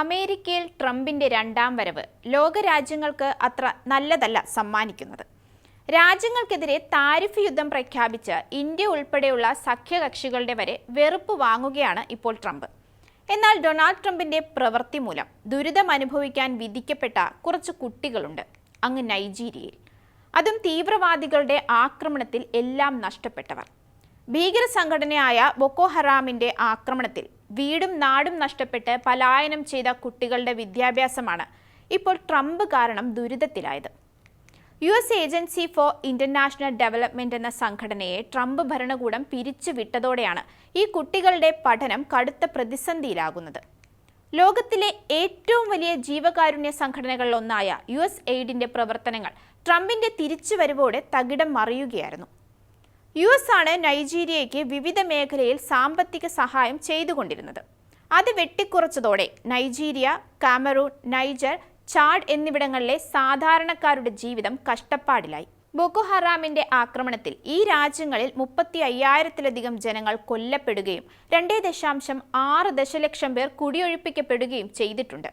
അമേരിക്കയിൽ ട്രംപിന്റെ രണ്ടാം വരവ് ലോകരാജ്യങ്ങൾക്ക് അത്ര നല്ലതല്ല സമ്മാനിക്കുന്നത്. രാജ്യങ്ങൾക്കെതിരെ താരിഫ് യുദ്ധം പ്രഖ്യാപിച്ച് ഇന്ത്യ ഉൾപ്പെടെയുള്ള സഖ്യകക്ഷികളുടെ വരെ വെറുപ്പ് വാങ്ങുകയാണ് ഇപ്പോൾ ട്രംപ്. എന്നാൽ ഡൊണാൾഡ് ട്രംപിന്റെ പ്രവൃത്തി മൂലം ദുരിതം അനുഭവിക്കാൻ വിധിക്കപ്പെട്ട കുറച്ച് കുട്ടികളുണ്ട് അങ്ങ് നൈജീരിയയിൽ. അതും തീവ്രവാദികളുടെ ആക്രമണത്തിൽ എല്ലാം നഷ്ടപ്പെട്ടവർ. ഭീകര സംഘടനയായ ബൊക്കോ ഹറാമിന്റെ ആക്രമണത്തിൽ വീടും നാടും നഷ്ടപ്പെട്ട് പലായനം ചെയ്ത കുട്ടികളുടെ വിദ്യാഭ്യാസമാണ് ഇപ്പോൾ ട്രംപ് കാരണം ദുരിതത്തിലായത്. U S agency for international development എന്ന സംഘടനയെ ട്രംപ് ഭരണകൂടം പിരിച്ചുവിട്ടതോടെയാണ് ഈ കുട്ടികളുടെ പഠനം കടുത്ത പ്രതിസന്ധിയിലാകുന്നത്. ലോകത്തിലെ ഏറ്റവും വലിയ ജീവകാരുണ്യ സംഘടനകളിലൊന്നായ യു എസ് എയ്ഡിന്റെ പ്രവർത്തനങ്ങൾ ട്രംപിന്റെ തിരിച്ചുവരവോടെ തകിടം മറിയുകയായിരുന്നു. യു എസ് ആണ് നൈജീരിയയ്ക്ക് വിവിധ മേഖലയിൽ സാമ്പത്തിക സഹായം ചെയ്തുകൊണ്ടിരുന്നത്. അത് വെട്ടിക്കുറച്ചതോടെ നൈജീരിയ കാമറൂൺ നൈജർ ചാഡ് എന്നിവിടങ്ങളിലെ സാധാരണക്കാരുടെ ജീവിതം കഷ്ടപ്പാടിലായി. ബൊക്കോ ഹറാമിന്റെ ആക്രമണത്തിൽ ഈ രാജ്യങ്ങളിൽ മുപ്പത്തി അയ്യായിരത്തിലധികം ജനങ്ങൾ കൊല്ലപ്പെടുകയും രണ്ടേ ദശാംശം ആറ് ദശലക്ഷം പേർ കുടിയൊഴിപ്പിക്കപ്പെടുകയും ചെയ്തിട്ടുണ്ട്.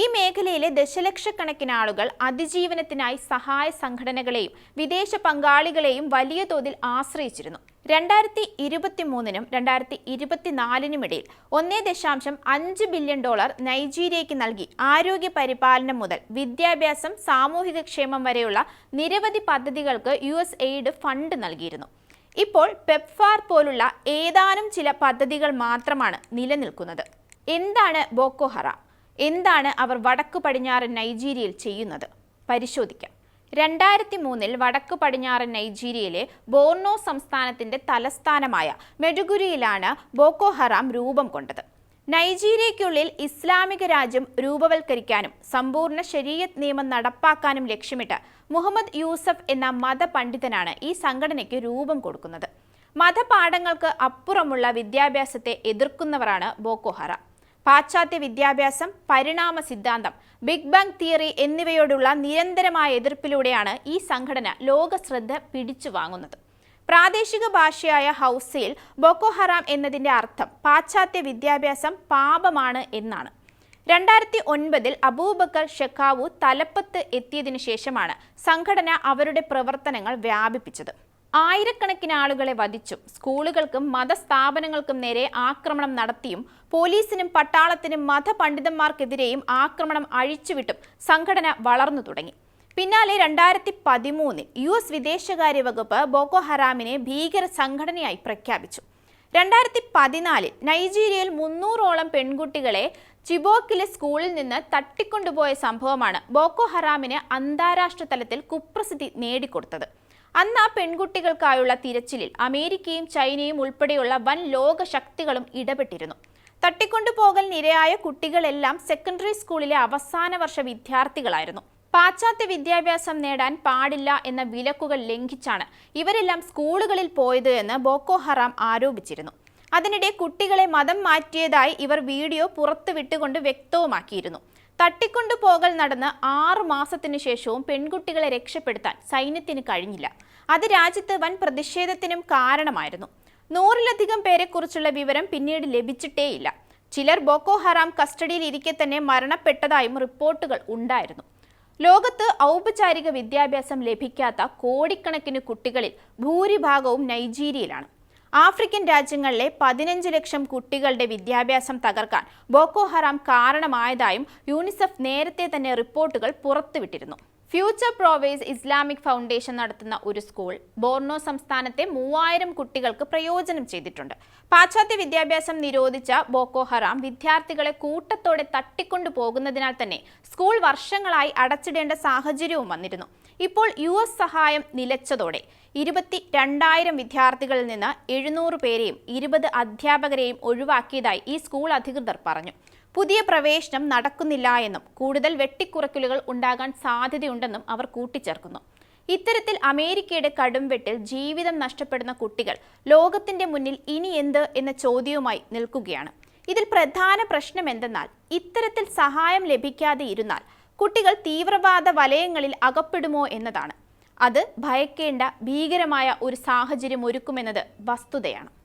ഈ മേഖലയിലെ ദശലക്ഷക്കണക്കിന് ആളുകൾ അതിജീവനത്തിനായി സഹായ സംഘടനകളെയും വിദേശ പങ്കാളികളെയും വലിയ തോതിൽ ആശ്രയിച്ചിരുന്നു. രണ്ടായിരത്തി ഇരുപത്തി മൂന്നിനും രണ്ടായിരത്തി ഇരുപത്തിനാലിനും ഇടയിൽ ഒന്നേ ദശാംശം അഞ്ച് ബില്യൺ ഡോളർ നൈജീരിയയ്ക്ക് നൽകി ആരോഗ്യ പരിപാലനം മുതൽ വിദ്യാഭ്യാസം സാമൂഹിക ക്ഷേമം വരെയുള്ള നിരവധി പദ്ധതികൾക്ക് യു എസ് എയ്ഡ് ഫണ്ട് നൽകിയിരുന്നു. ഇപ്പോൾ പെപ്ഫാർ പോലുള്ള ഏതാനും ചില പദ്ധതികൾ മാത്രമാണ് നിലനിൽക്കുന്നത്. എന്താണ് ബോക്കോഹറ ഹറാം? എന്താണ് അവർ വടക്കു പടിഞ്ഞാറൻ നൈജീരിയയിൽ ചെയ്യുന്നത്? പരിശോധിക്കാം. രണ്ടായിരത്തി മൂന്നിൽ വടക്കു പടിഞ്ഞാറൻ നൈജീരിയയിലെ ബോർണോ സംസ്ഥാനത്തിന്റെ തലസ്ഥാനമായ മെഡുഗുരിയിലാണ് ബോക്കോ ഹറാം രൂപം കൊണ്ടത്. നൈജീരിയയ്ക്കുള്ളിൽ ഇസ്ലാമിക രാജ്യം രൂപവൽക്കരിക്കാനും സമ്പൂർണ ശരീയത്ത് നിയമം നടപ്പാക്കാനും ലക്ഷ്യമിട്ട് മുഹമ്മദ് യൂസഫ് എന്ന മതപണ്ഡിതനാണ് ഈ സംഘടനയ്ക്ക് രൂപം കൊടുക്കുന്നത്. മതപാഠങ്ങൾക്ക് അപ്പുറമുള്ള വിദ്യാഭ്യാസത്തെ എതിർക്കുന്നവരാണ് ബോക്കോ ഹറാം. പാശ്ചാത്യ വിദ്യാഭ്യാസം പരിണാമ സിദ്ധാന്തം ബിഗ് ബാങ് തിയറി എന്നിവയോടുള്ള നിരന്തരമായ എതിർപ്പിലൂടെയാണ് ഈ സംഘടന ലോക ശ്രദ്ധ പിടിച്ചു വാങ്ങുന്നത്. പ്രാദേശിക ഭാഷയായ ഹൗസയിൽ ബൊക്കോ ഹറാം എന്നതിന്റെ അർത്ഥം പാശ്ചാത്യ വിദ്യാഭ്യാസം പാപമാണ് എന്നാണ്. രണ്ടായിരത്തി ഒൻപതിൽ അബൂബക്കർ ഷെക്കാവു തലപ്പത്ത് എത്തിയതിനു ശേഷമാണ് സംഘടന അവരുടെ പ്രവർത്തനങ്ങൾ വ്യാപിപ്പിച്ചത്. ആയിരക്കണക്കിന് ആളുകളെ വധിച്ചും. സ്കൂളുകൾക്കും മതസ്ഥാപനങ്ങൾക്കും നേരെ ആക്രമണം നടത്തിയും പോലീസിനും പട്ടാളത്തിനും മതപണ്ഡിതന്മാർക്കെതിരെയും ആക്രമണം അഴിച്ചുവിട്ടും സംഘടന വളർന്നു തുടങ്ങി. പിന്നാലെ രണ്ടായിരത്തി പതിമൂന്നിൽ യു എസ് വിദേശകാര്യ വകുപ്പ് ബോക്കോ ഹറാമിനെ ഭീകര സംഘടനയായി പ്രഖ്യാപിച്ചു. രണ്ടായിരത്തി പതിനാലിൽ നൈജീരിയയിൽ മുന്നൂറോളം പെൺകുട്ടികളെ ചിബോക്കിലെ സ്കൂളിൽ നിന്ന് തട്ടിക്കൊണ്ടുപോയ സംഭവമാണ് ബോക്കോ ഹറാമിന് അന്താരാഷ്ട്ര തലത്തിൽ കുപ്രസിദ്ധി നേടിക്കൊടുത്തത്. അന്ന് ആ പെൺകുട്ടികൾക്കായുള്ള തിരച്ചിലിൽ അമേരിക്കയും ചൈനയും ഉൾപ്പെടെയുള്ള വൻ ലോക ശക്തികളും ഇടപെട്ടിരുന്നു. തട്ടിക്കൊണ്ടുപോകൽ നിരയായ കുട്ടികളെല്ലാം സെക്കൻഡറി സ്കൂളിലെ അവസാന വർഷ വിദ്യാർത്ഥികളായിരുന്നു. പാശ്ചാത്യ വിദ്യാഭ്യാസം നേടാൻ പാടില്ല എന്ന വിലക്കുകൾ ലംഘിച്ചാണ് ഇവരെല്ലാം സ്കൂളുകളിൽ പോയത് എന്ന് ബോക്കോ ഹറാം ആരോപിച്ചിരുന്നു. അതിനിടെ കുട്ടികളെ മതം മാറ്റിയതായി ഇവർ വീഡിയോ പുറത്തുവിട്ടുകൊണ്ട് വ്യക്തവുമാക്കിയിരുന്നു. തട്ടിക്കൊണ്ടുപോകൽ നടന്ന് ആറു മാസത്തിനു ശേഷവും പെൺകുട്ടികളെ രക്ഷപ്പെടുത്താൻ സൈന്യത്തിന് കഴിഞ്ഞില്ല. അത് രാജ്യത്ത് വൻ പ്രതിഷേധത്തിനും കാരണമായിരുന്നു. നൂറിലധികം പേരെക്കുറിച്ചുള്ള വിവരം പിന്നീട് ലഭിച്ചിട്ടേയില്ല. ചിലർ ബോക്കോ ഹറാം കസ്റ്റഡിയിൽ ഇരിക്കെ തന്നെ മരണപ്പെട്ടതായും റിപ്പോർട്ടുകൾ ഉണ്ടായിരുന്നു. ലോകത്ത് ഔപചാരിക വിദ്യാഭ്യാസം ലഭിക്കാത്ത കോടിക്കണക്കിന് കുട്ടികളിൽ ഭൂരിഭാഗവും നൈജീരിയയിലാണ്. ആഫ്രിക്കൻ രാജ്യങ്ങളിലെ പതിനഞ്ച് ലക്ഷം കുട്ടികളുടെ വിദ്യാഭ്യാസം തകർക്കാൻ ബോക്കോ ഹറാം കാരണമായതായും യൂണിസെഫ് നേരത്തെ തന്നെ റിപ്പോർട്ടുകൾ പുറത്തുവിട്ടിരുന്നു. ഫ്യൂച്ചർ പ്രോവേസ് ഇസ്ലാമിക് ഫൗണ്ടേഷൻ നടത്തുന്ന ഒരു സ്കൂൾ ബോർണോ സംസ്ഥാനത്തെ മൂവായിരം കുട്ടികൾക്ക് പ്രയോജനം ചെയ്തിട്ടുണ്ട്. പാശ്ചാത്യ വിദ്യാഭ്യാസം നിരോധിച്ച ബോക്കോ ഹറാം വിദ്യാർത്ഥികളെ കൂട്ടത്തോടെ തട്ടിക്കൊണ്ടു പോകുന്നതിനാൽ തന്നെ സ്കൂൾ വർഷങ്ങളായി അടച്ചിടേണ്ട സാഹചര്യവും വന്നിരുന്നു. ഇപ്പോൾ യു സഹായം നിലച്ചതോടെ ഇരുപത്തി രണ്ടായിരം വിദ്യാർത്ഥികളിൽ നിന്ന് എഴുന്നൂറ് പേരെയും ഇരുപത് അധ്യാപകരെയും ഒഴിവാക്കിയതായി ഈ സ്കൂൾ അധികൃതർ പറഞ്ഞു. പുതിയ പ്രവേശനം നടക്കുന്നില്ല എന്നും കൂടുതൽ വെട്ടിക്കുറക്കലുകൾ ഉണ്ടാകാൻ സാധ്യതയുണ്ടെന്നും അവർ കൂട്ടിച്ചേർക്കുന്നു. ഇത്തരത്തിൽ അമേരിക്കയുടെ കടുംവെട്ടിൽ ജീവിതം നഷ്ടപ്പെടുന്ന കുട്ടികൾ ലോകത്തിന്റെ മുന്നിൽ ഇനി എന്ത് എന്ന ചോദ്യവുമായി നിൽക്കുകയാണ്. ഇതിൽ പ്രധാന പ്രശ്നം എന്തെന്നാൽ ഇത്തരത്തിൽ സഹായം ലഭിക്കാതെ ഇരുന്നാൽ കുട്ടികൾ തീവ്രവാദ വലയങ്ങളിൽ അകപ്പെടുമോ എന്നതാണ്. അത് ഭയക്കേണ്ട ഭീകരമായ ഒരു സാഹചര്യം ഒരുക്കുമെന്നത് വസ്തുതയാണ്.